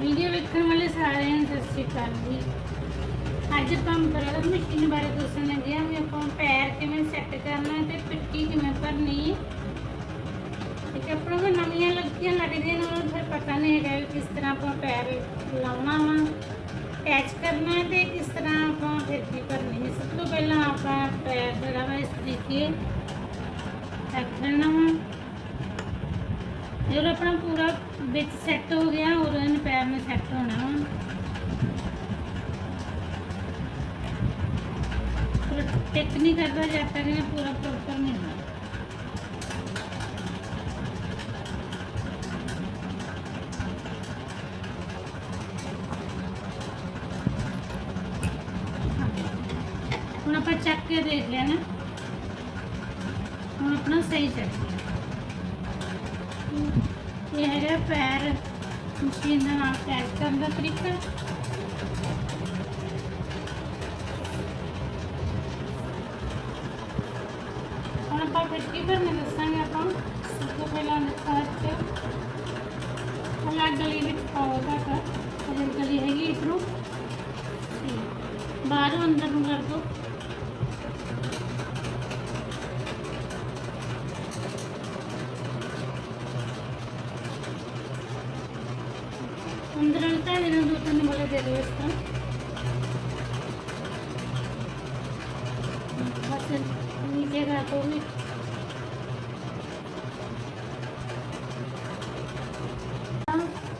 Video ਵੇਖਣ ਵਾਲੇ ਸਾਰਿਆਂ ਨੂੰ ਸਤਿ ਸ਼੍ਰੀ ਅਕਾਲ ਜੀ। ਅੱਜ ਆਪਾਂ ਬ੍ਰਦਰ ਮਸ਼ੀਨ ਬਾਰੇ ਦੱਸਣ ਲੱਗੇ ਹਾਂ ਵੀ ਆਪਾਂ ਪੈਰ ਕਿਵੇਂ ਸੈੱਟ ਕਰਨਾ ਤੇ ਪਿੱਟੀ ਕਿਵੇਂ ਭਰਨੀ। ਹੈ, ਆਪਾਂ ਨੂੰ ਨਵੀਆਂ ਲੱਗੀਆਂ ਲੱਗਦੀਆਂ ਨੇ ਫਿਰ ਪਤਾ ਨਹੀਂ ਹੈਗਾ ਵੀ ਕਿਸ ਤਰ੍ਹਾਂ ਆਪਾਂ ਪੈਰ ਲਾਉਣਾ ਵਾ ਅਟੈਚ ਕਰਨਾ ਹੈ ਤੇ ਕਿਸ ਤਰ੍ਹਾਂ ਆਪਾਂ ਫਿਰਕੀ ਭਰਨੀ ਸਭ ਤੋਂ ਪਹਿਲਾਂ ਆਪਾਂ ਪੈਰ ਜਿਹੜਾ ਵਾ ਇਸ ਤਰੀਕੇ ਰੱਖ ਲੈਣਾ ਵਾ। ਜਦੋਂ ਆਪਣਾ ਪੂਰਾ ਵਿੱਚ ਸੈੱਟ ਹੋ ਗਿਆ ਔਰ ਪੈਰ ਨੂੰ ਸੈੱਟ ਹੋਣਾ ਵਾ ਟਿਕ ਨਹੀਂ ਕਰਦਾ ਜਦ ਤੱਕ ਇਹ ਪੂਰਾ ਪ੍ਰੋਪਰ ਨਹੀਂ ਹੁੰਦਾ ਹੁਣ ਆਪਾਂ ਚੱਕ ਕੇ ਦੇਖ ਲਿਆ ਨਾ ਹੁਣ ਆਪਣਾ ਸਹੀ ਚੱਕ ਗਿਆ ਇਹ ਹੈਗਾ ਪੈਰ ਮਸ਼ੀਨ ਦੇ ਨਾਲ ਅਟੈਚ ਕਰਨ ਦਾ ਤਰੀਕਾ? ਹੁਣ ਆਪਾਂ ਫਿਰ ਕੀ ਦੱਸਾਂਗੇ ਆਪਾਂ? ਸਭ ਤੋਂ ਪਹਿਲਾਂ ਦੇਖਾ ਚ ਅਲੱਗ ਗਲੀ ਵਿੱਚ ਪਾਉਗਾ ਤਾਂ ਅਜੇ ਗਲੀ ਹੈਗੀ ਇਸ ਨੂੰ ਬਾਹਰੋਂ ਅੰਦਰ ਨੂੰ ਕਰ ਦੋ ਅੰਦਰ ਅੰਤਾ ਇਹਨਾਂ ਦੋ ਤਿੰਨ ਵਾਲੇ ਦੇ ਦਿਓ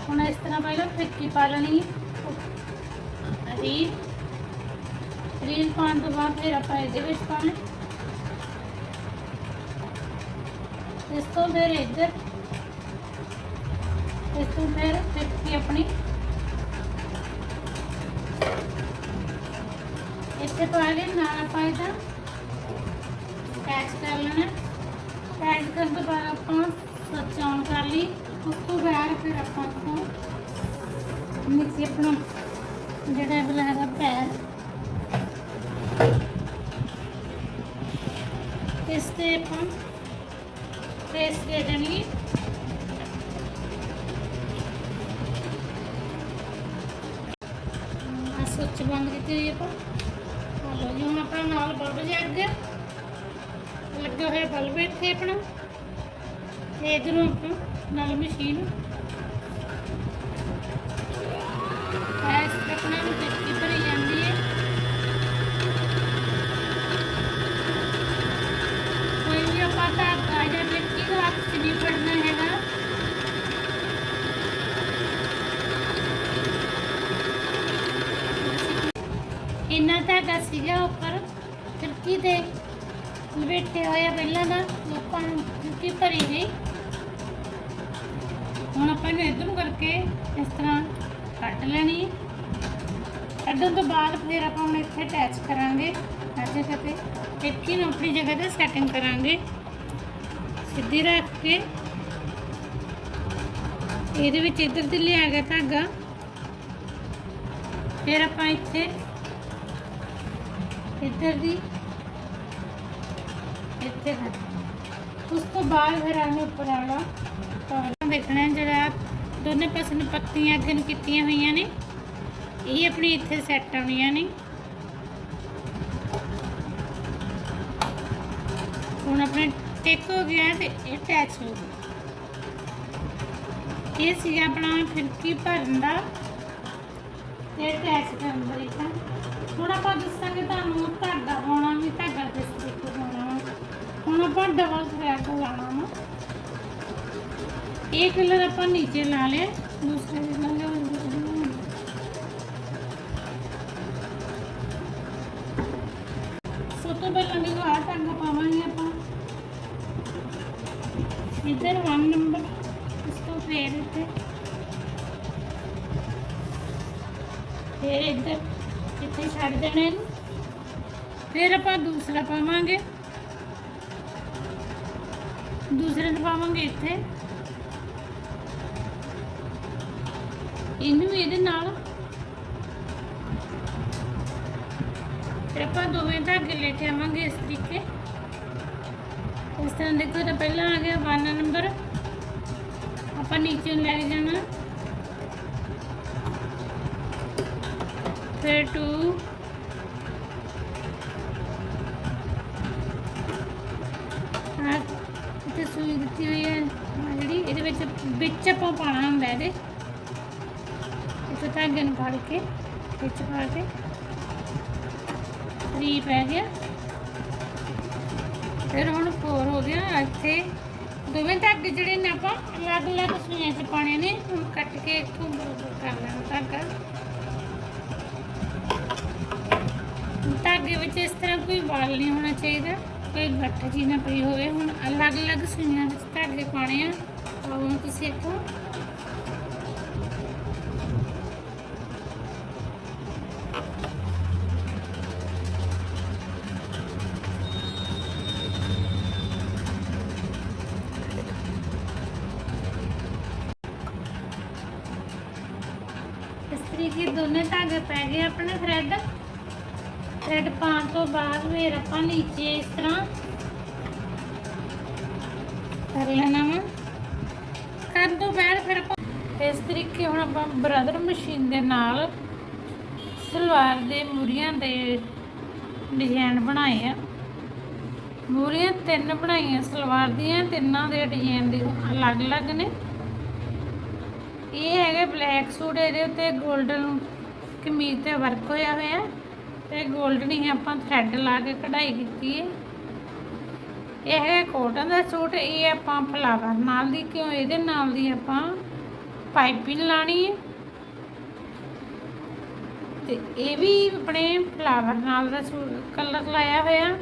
ਹੁਣ ਇਸ ਤਰ੍ਹਾਂ ਪਹਿਲਾਂ ਫਿੱਕੀ ਪਾ ਲੈਣੀ ਰੀਲ ਰੀਲ ਪਾਉਣ ਤੋਂ ਬਾਅਦ ਫਿਰ ਆਪਾਂ ਇਹਦੇ ਵਿੱਚ ਪਾਉਣਾ ਇਸ ਤੋਂ ਫਿਰ ਇੱਧਰ ਇਸ ਤੋਂ ਫਿਰ ਫਿੱਕੀ ਆਪਣੀ ਇੱਥੇ ਪਾ ਕੇ ਨਾਲ ਆਪਾਂ ਇਹਦਾ ਅਟੈਚ ਕਰ ਲੈਣਾ। ਅਟੈਚ ਕਰਨ ਤੋਂ ਬਾਅਦ ਆਪਾਂ ਸਵਿਚ ਔਨ ਕਰ ਲਈ। ਉਸ ਤੋਂ ਬਾਅਦ ਫਿਰ ਆਪਾਂ ਤੋਂ ਮਿਕਸੀ ਆਪਣਾ ਜਿਹੜਾ ਇਹ ਵਾਲਾ ਹੈਗਾ ਪੈਰ। ਇਸ ਤੇ ਆਪਾਂ ਪ੍ਰੈਸ ਦੇ ਦੇਣੀ ਬੰਦ ਆਪਾਂ। ਹਲੋ ਜੀ ਹੁਣ ਆਪਣਾ ਨਾਲ ਬਲਬ ਜਗ ਗਿਆ ਲੱਗਾ ਹੋਇਆ ਬਲਬ ਇੱਥੇ ਆਪਣਾ। ਤੇ ਇਧਰੋਂ ਆਪਾਂ ਨਾਲ ਮਸ਼ੀਨ। ਐਸ ਆਪਣਾ ਨੂੰ ਦਿੱਤੀ ਭਰੀ ਜਾਂਦੀ ਹੈ ਕੋਈ ਵੀ ਆਪਾਂ ਧਾਗਾ ਜਾਂ ਮਿੱਟੀ ਦਾ ਹੱਥ 'ਚ ਨਹੀਂ ਫੜਨਾ ਹੈਗਾ ਇੰਨਾ ਧਾਗਾ ਸੀਗਾ ਉੱਪਰ, ਖਿੜਕੀ ਤੇ ਲਪੇਟੇ ਹੋਇਆ ਪਹਿਲਾਂ ਦਾ ਲੋਕਾਂ ਨੂੰ ਖਿੜਕੀ ਭਰੀ ਗਈ ਹੁਣ ਆਪਾਂ ਇਹਨੂੰ ਇੱਧਰ ਨੂੰ ਕਰਕੇ ਇਸ ਤਰ੍ਹਾਂ ਕੱਟ ਲੈਣੀ ਕੱਢਣ ਤੋਂ ਬਾਅਦ ਫਿਰ ਆਪਾਂ ਹੁਣ ਇੱਥੇ ਅਟੈਚ ਕਰਾਂਗੇ। ਅੱਜ ਤੇ ਖਿੜਕੀ ਨੂੰ ਆਪਣੀ ਜਗ੍ਹਾ ਤੇ ਸੈਟਿੰਗ ਕਰਾਂਗੇ। ਸਿੱਧੀ ਰੱਖ ਕੇ ਇਹਦੇ ਵਿੱਚ ਇੱਧਰ ਦੀ ਲਿਆ ਗਿਆ ਧਾਗਾ। ਫਿਰ ਆਪਾਂ ਇੱਥੇ ਇੱਧਰ ਦੀ। ਇੱਥੇ ਕਰ ਉਸ ਤੋਂ ਬਾਅਦ ਫਿਰ ਆਨੇ ਉੱਪਰ ਵਾਲਾ। ਕਵਰ ਦੇਖਣਾ ਜਿਹੜਾ ਦੋਨੇ ਪਾਸੇ ਨੂੰ ਪੱਤੀਆਂ ਅੱਗੇ ਨੂੰ ਕੀਤੀਆਂ ਹੋਈਆਂ ਨੇ। ਇਹ ਆਪਣੀ ਇੱਥੇ ਸੈੱਟ ਆਉਣੀਆਂ ਨੇ। ਹੁਣ ਆਪਣੇ ਟਿਕ ਹੋ ਗਿਆ ਤੇ ਇਹ ਅਟੈਚ ਹੋ ਗਿਆ। ਇਹ ਸੀਗਾ ਆਪਣਾ ਫਿਰਕੀ ਭਰਨ ਦਾ? ਤੇ ਅਟੈਚ ਕਰਨ ਦਾ ਤਰੀਕਾ ਹੁਣ ਆਪਾਂ ਦੱਸਾਂਗੇ ਤੁਹਾਨੂੰ ਧਾਗਾ ਪਾਉਣਾ ਵੀ ਧਾਗਾ ਕਿਸ ਤਰੀਕੇ ਪਾਉਣਾ ਵਾ। ਹੁਣ ਆਪਾਂ ਡਬਲ ਥਰੈਡ ਲਾਉਣਾ ਵਾ। ਇਹ ਕਲਰ ਆਪਾਂ ਨੀਚੇ ਲਾ ਲਿਆ, ਦੂਸਰੇ ਦੇ ਨਾਲ ਸਭ ਤੋਂ ਪਹਿਲਾਂ ਦੇਖੋ, ਆਹ ਟਾਂਗਾ ਪਾਵਾਂਗੇ ਆਪਾਂ। ਇੱਧਰ 1 ਨੰਬਰ ਇਸ ਤੋਂ ਫੇਰ ਇੱਥੇ। ਫੇਰ ਇੱਧਰ। ਇੱਥੇ ਛੱਡ ਦੇਣਾ ਇਹਨੂੰ। ਫਿਰ ਆਪਾਂ ਦੂਸਰਾ ਪਾਵਾਂਗੇ। ਦੂਸਰੇ ਨੂੰ ਪਾਵਾਂਗੇ ਇੱਥੇ। ਇਹਨੂੰ ਇਹਦੇ ਨਾਲ। ਫਿਰ ਆਪਾਂ ਦੋਵੇਂ ਧਾਗੇ ਲੈ ਕੇ ਆਵਾਂਗੇ ਇਸ ਤਰੀਕੇ। ਇਸ ਤਰ੍ਹਾਂ ਦੇਖੋ ਤਾਂ ਪਹਿਲਾਂ ਆ ਗਿਆ 1 ਨੰਬਰ। ਆਪਾਂ ਨੀਚੇ ਨੂੰ ਲੈ ਕੇ ਜਾਣਾ। ਫਿਰ 2 ਇੱਥੇ ਸੂਈ ਦਿੱਤੀ ਹੋਈ ਹੈ ਜਿਹੜੀ, ਇਹਦੇ ਵਿੱਚ ਵਿੱਚ ਆਪਾਂ ਪਾਣਾ ਹੁੰਦਾ ਇਹਦੇ। ਇੱਥੇ ਧਾਗੇ ਨੂੰ ਫੜ ਕੇ, ਵਿੱਚ ਪਾ ਕੇ। 3 ਪੈ ਗਿਆ। ਫਿਰ ਹੁਣ 4 ਹੋ ਗਿਆ ਇੱਥੇ। ਦੋਵੇਂ ਧਾਗੇ ਜਿਹੜੇ ਨੇ ਆਪਾਂ ਅਲੱਗ-ਅਲੱਗ ਸੂਈਆਂ 'ਚ ਪਾਣੇ ਨੇ, ਹੁਣ ਕੱਟ ਕੇ ਇੱਥੋਂ ਬਰਾਬਰ ਕਰ ਲੈਣਾ ਧਾਗਾ। ਧਾਗੇ ਵਿੱਚ ਇਸ ਤਰ੍ਹਾਂ ਕੋਈ ਵਾਲ ਨਹੀਂ ਹੋਣਾ ਚਾਹੀਦਾ, ਕੋਈ ਗੱਠ ਜੀ ਨਾ ਪਈ ਹੋਵੇ। ਹੁਣ ਅਲੱਗ-ਅਲੱਗ ਸੂਈਆਂ ਵਿੱਚ ਧਾਗੇ ਪਾਣੇ ਆ। ਤਾਂ ਤੁਸੀਂ ਇੱਥੋਂ। ਇਸ ਤਰੀਕੇ ਦੋਨੇ ਧਾਗੇ ਪੈ ਗਏ ਆਪਣੇ ਥਰੈਡ ਥਰੈਡ ਪਾਉਣ ਤੋਂ ਬਾਅਦ ਫਿਰ ਆਪਾਂ ਨੀਚੇ ਇਸ ਤਰ੍ਹਾਂ ਕਰ ਲੈਣਾ ਵਾ। ਕਰਨ ਤੋਂ ਬਾਅਦ ਫਿਰ ਆਪਾਂ ਇਸ ਤਰੀਕੇ ਹੁਣ ਆਪਾਂ ਬ੍ਰਦਰ ਮਸ਼ੀਨ ਦੇ ਨਾਲ ਸਲਵਾਰ ਦੇ ਮੂਰੀਆਂ ਦੇ ਡਿਜ਼ਾਈਨ ਬਣਾਏ ਆ। ਮੂਰੀਆਂ ਤਿੰਨ ਬਣਾਈਆਂ, ਸਲਵਾਰ ਦੀਆਂ ਤਿੰਨਾਂ ਦੇ ਡਿਜ਼ਾਈਨ ਦੇ ਅਲੱਗ-ਅਲੱਗ ਨੇ। ਇਹ ਹੈਗਾ ਬਲੈਕ ਸੂਟ ਇਹਦੇ ਉੱਤੇ 골ਡਨ ਕਮੀਜ਼ ਤੇ ਵਰਕ ਹੋਇਆ ਹੋਇਆ। ਤੇ 골ਡਨ ਹੀ ਆਪਾਂ ਥਰੈਡ ਲਾ ਕੇ ਕਢਾਈ ਕੀਤੀ ਹੈ ਇਹ ਕੋਟਨ ਦਾ ਸੂਟ, ਇਹ ਆਪਾਂ ਫਲਾਵਰ ਨਾਲ ਦੀ ਕਿਉਂ, ਇਹਦੇ ਨਾਲ ਦੀ ਆਪਾਂ ਪਾਈਪਿੰਗ ਲਾਣੀ ਹੈ ਤੇ ਇਹ ਵੀ ਆਪਣੇ ਫਲਾਵਰ ਨਾਲ ਦਾ ਸੂਟ ਕਲਰ ਲਾਇਆ ਹੋਇਆ।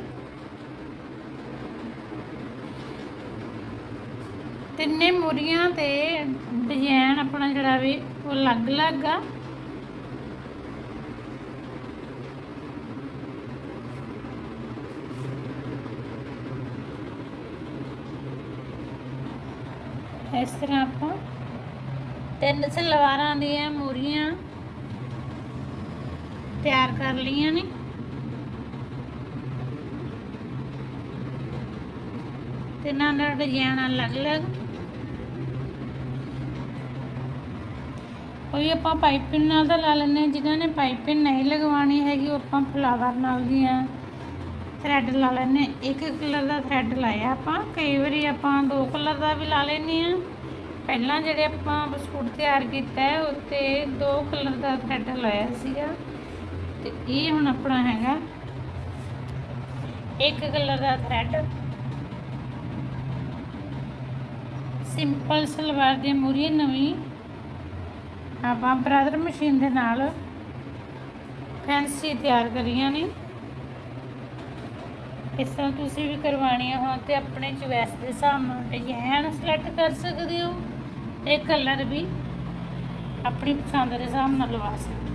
ਤਿੰਨੇ ਮੁਰੀਆਂ ਤੇ ਡਿਜ਼ਾਈਨ ਆਪਣਾ ਜਿਹੜਾ ਵੀ, ਉਹ ਅਲੱਗ-ਅਲੱਗ ਆ। ਇਸ ਤਰ੍ਹਾਂ ਆਪਾਂ ਤਿੰਨ ਸਲਵਾਰਾਂ ਦੀਆਂ ਮੂਰੀਆਂ ਤਿਆਰ ਕਰ ਲਈਆਂ ਨੇ। ਤਿੰਨਾਂ ਦਾ ਡਿਜ਼ਾਈਨ ਅਲੱਗ-ਅਲੱਗ ਕੋਈ ਆਪਾਂ ਪਾਈਪਿੰਗ ਨਾਲ ਤਾਂ ਲਾ ਲੈਂਦੇ ਹਾਂ, ਜਿਨ੍ਹਾਂ ਨੇ ਪਾਈਪਿੰਗ ਨਹੀਂ ਲਗਵਾਉਣੀ ਹੈਗੀ, ਉਹ ਆਪਾਂ ਫਲਾਵਰ ਨਾਲ ਦੀਆਂ ਥਰੈਡ ਲਾ ਲੈਂਦੇ ਹਾਂ। ਇੱਕ ਕਲਰ ਦਾ ਥਰੈਡ ਲਾਇਆ ਆਪਾਂ। ਕਈ ਵਾਰੀ ਆਪਾਂ ਦੋ ਕਲਰ ਦਾ ਵੀ ਲਾ ਲੈਂਦੇ ਆ ਪਹਿਲਾਂ ਜਿਹੜੇ ਆਪਾਂ ਬਿਸਕੁਟ ਤਿਆਰ ਕੀਤਾ ਹੈ, ਉੱਤੇ ਦੋ ਕਲਰ ਦਾ ਥਰੈਡ ਲਾਇਆ ਸੀਗਾ। ਤੇ ਇਹ ਹੁਣ ਆਪਣਾ ਹੈਗਾ। ਇੱਕ ਕਲਰ ਦਾ ਥਰੈਡ ਸਿੰਪਲ ਸਲਵਾਰ ਦੀ ਮੂਰੀ ਨਵੀਂ। ਆਪਾਂ ਬ੍ਰਦਰ ਮਸ਼ੀਨ ਦੇ ਨਾਲ ਫੈਂਸੀ ਤਿਆਰ ਕਰੀਆਂ ਨੇ। ਇਸ ਤਰ੍ਹਾਂ ਤੁਸੀਂ ਵੀ ਕਰਵਾਉਣੀਆਂ ਹੋਣ ਤੇ ਆਪਣੇ ਚੁਆਇਸ ਦੇ ਹਿਸਾਬ ਨਾਲ ਡਿਜ਼ਾਈਨ ਸਿਲੈਕਟ ਕਰ ਸਕਦੇ ਹੋ ਤੇ ਕਲਰ ਵੀ ਆਪਣੀ ਪਸੰਦ ਦੇ ਹਿਸਾਬ ਨਾਲ ਲਵਾ ਸਕਦੇ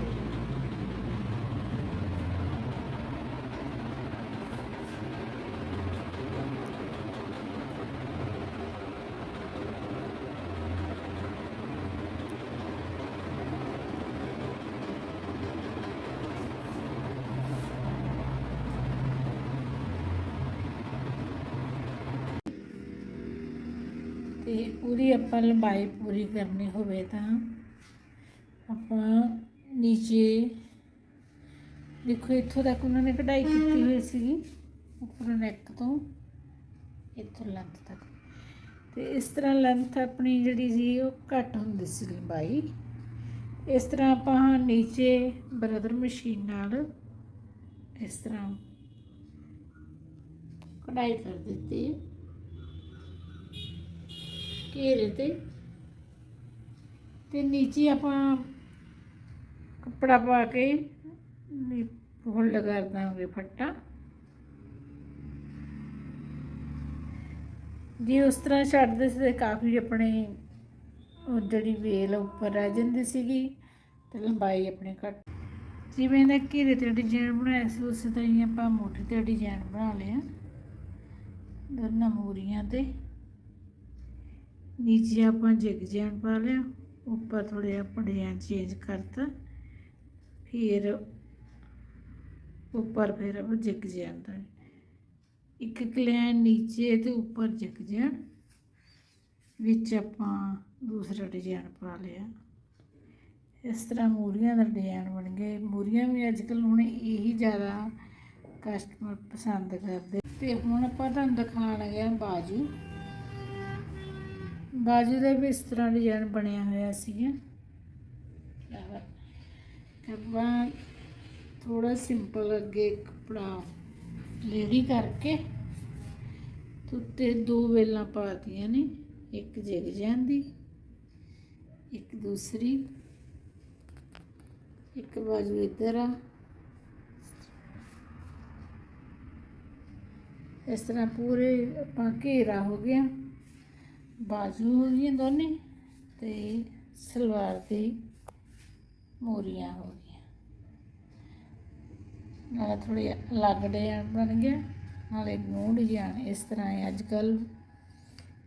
ਤੇ ਉਹਦੀ ਆਪਾਂ ਲੰਬਾਈ ਪੂਰੀ ਕਰਨੀ ਹੋਵੇ ਤਾਂ ਆਪਾਂ ਨੀਚੇ ਦੇਖੋ ਇੱਥੋਂ ਤੱਕ ਉਹਨਾਂ ਨੇ ਕਢਾਈ ਕੀਤੀ ਹੋਈ ਸੀਗੀ, ਉੱਪਰ ਨੈਕ ਤੋਂ ਇੱਥੋਂ ਲੈਂਥ ਤੱਕ। ਤੇ ਇਸ ਤਰ੍ਹਾਂ ਲੈਂਥ ਆਪਣੀ ਜਿਹੜੀ ਸੀ ਉਹ ਘੱਟ ਹੁੰਦੀ ਸੀ ਲੰਬਾਈ। ਇਸ ਤਰ੍ਹਾਂ ਆਪਾਂ ਨੀਚੇ ਬਰਦਰ ਮਸ਼ੀਨ ਨਾਲ ਇਸ ਤਰ੍ਹਾਂ ਕਢਾਈ ਕਰ ਦਿੱਤੀ। ਘੇਰੇ ਤੇ। ਤੇ ਨੀਚੇ ਆਪਾਂ ਕੱਪੜਾ ਪਾ ਕੇ ਫੋਲਡ ਕਰ ਦਾਂਗੇ ਫੱਟਾ। ਜੇ ਉਸ ਤਰ੍ਹਾਂ ਛੱਡਦੇ ਸੀ ਤੇ ਕਾਫੀ ਆਪਣੇ ਜਿਹੜੀ ਵੇਲ ਉੱਪਰ ਰਹਿ ਜਾਂਦੀ ਸੀਗੀ ਤੇ ਲੰਬਾਈ ਆਪਣੇ ਘੱਟ। ਜਿਵੇਂ ਦਾ ਘੇਰੇ ਤੇ ਡਿਜ਼ਾਈਨ ਬਣਾਇਆ ਸੀ, ਉਸੇ ਤਰ੍ਹਾਂ ਹੀ ਆਪਾਂ ਮੋਢੇ ਤੇ ਡਿਜ਼ਾਈਨ ਬਣਾ ਲਿਆ ਦੋਨਾਂ ਮੂਰੀਆਂ ਤੇ। ਨੀਚੇ ਆਪਾਂ ਜਿਗ ਜੈਨ ਪਾ ਲਿਆ, ਉੱਪਰ ਥੋੜ੍ਹਾ ਆਪਾਂ ਡਿਜ਼ਾਈਨ ਚੇਂਜ ਕਰਤਾ, ਫਿਰ ਉੱਪਰ ਫਿਰ ਆਪਾਂ ਜਿਗ ਜੈਨ ਦਾ ਇੱਕ ਕਲੈਨ ਨੀਚੇ ਤੇ ਉੱਪਰ ਜਿਗ ਜੈਨ, ਵਿੱਚ ਆਪਾਂ ਦੂਸਰਾ ਡਿਜ਼ਾਈਨ ਪਾ ਲਿਆ। ਇਸ ਤਰ੍ਹਾਂ ਮੂਰੀਆਂ ਦਾ ਡਿਜ਼ਾਈਨ ਬਣ ਗਏ ਮੂਰੀਆਂ ਵੀ ਅੱਜ ਕੱਲ੍ਹ ਹੁਣ ਇਹੀ ਜ਼ਿਆਦਾ ਕਸਟਮਰ ਪਸੰਦ ਕਰਦੇ। ਤੇ ਹੁਣ ਆਪਾਂ ਤੁਹਾਨੂੰ ਦਿਖਾਣ ਲੱਗੇ ਹਾਂ ਬਾਜੂ। ਬਾਜੂ ਦਾ ਵੀ ਇਸ ਤਰ੍ਹਾਂ ਡਿਜ਼ਾਈਨ ਬਣਿਆ ਹੋਇਆ ਸੀਗਾ। ਤੇ ਆਪਾਂ ਥੋੜਾ ਸਿੰਪਲ ਅੱਗੇ ਕੱਪੜਾ ਲੇਡੀ ਕਰਕੇ ਤੇ ਉੱਤੇ ਦੋ ਵੇਲਾਂ ਪਾਤੀਆਂ ਨੇ, ਇੱਕ ਜਿਗ ਜਾਂਦੀ, ਇੱਕ ਦੂਸਰੀ, ਇੱਕ ਬਾਜੂ ਇੱਧਰ ਆ। ਇਸ ਤਰ੍ਹਾਂ ਪੂਰੇ ਆਪਾਂ ਘੇਰਾ ਹੋ ਗਿਆ। ਬਾਜੂ ਹੋ ਗਈਆਂ ਦੋਨੇ ਤੇ ਸਲਵਾਰ ਦੀ ਮੋਰੀਆਂ ਹੋ ਗਈਆਂ। ਨਾਲ ਥੋੜੀ ਅਲੱਗ ਡਿਜ਼ਾਈਨ ਬਣ ਗਿਆ, ਨਾਲੇ ਨਿਊ ਡਿਜ਼ਾਈਨ ਇਸ ਤਰ੍ਹਾਂ ਹੈ। ਅੱਜ ਕੱਲ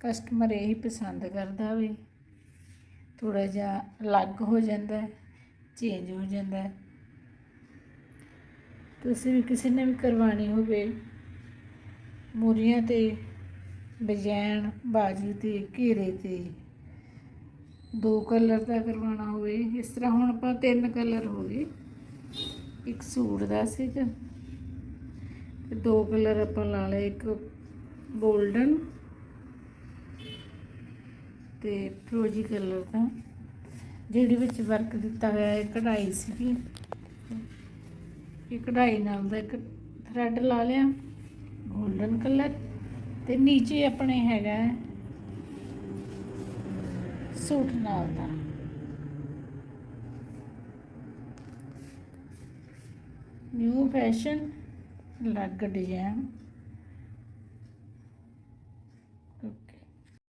ਕਸਟਮਰ ਇਹੀ ਪਸੰਦ ਕਰਦਾ ਵੀ ਥੋੜਾ ਜਿਹਾ ਅਲੱਗ ਹੋ ਜਾਂਦਾ ਚੇਂਜ ਹੋ ਜਾਂਦਾ ਤੁਸੀਂ ਵੀ ਕਿਸੇ ਨੇ ਵੀ ਕਰਵਾਣੀ ਹੋਵੇ, ਮੂਰੀਆਂ ਤੇ ਡਿਜ਼ਾਈਨ, ਬਾਜੂ ਤੇ ਘੇਰੇ ਤੇ। ਦੋ ਕਲਰ ਦਾ ਕਰਵਾਉਣਾ ਹੋਵੇ। ਇਸ ਤਰ੍ਹਾਂ ਹੁਣ ਆਪਾਂ ਤਿੰਨ ਕਲਰ ਹੋ ਗਏ। ਇੱਕ ਸੂਟ ਦਾ ਸੀਗਾ। ਤੇ ਦੋ ਕਲਰ ਆਪਾਂ ਲਾ ਲਏ। ਇੱਕ 골ਡਨ ਤੇ ਫਰੋਜੀ ਕਲਰ ਦਾ। ਜਿਹੜੀ ਵਿੱਚ ਵਰਕ ਦਿੱਤਾ ਹੋਇਆ ਹੈ ਕਢਾਈ ਸੀਗੀ। ਇਹ ਕਢਾਈ ਨਾਲ ਦਾ ਇੱਕ ਥਰੈਡ ਲਾ ਲਿਆ। Golden colour. ਤੇ ਨੀਚੇ ਆਪਣੇ ਹੈਗਾ ਸੂਟ ਨਾਲ ਦਾ। ਨਿਊ ਫੈਸ਼ਨ ਅਲੱਗ ਡਿਜ਼ਾਈਨ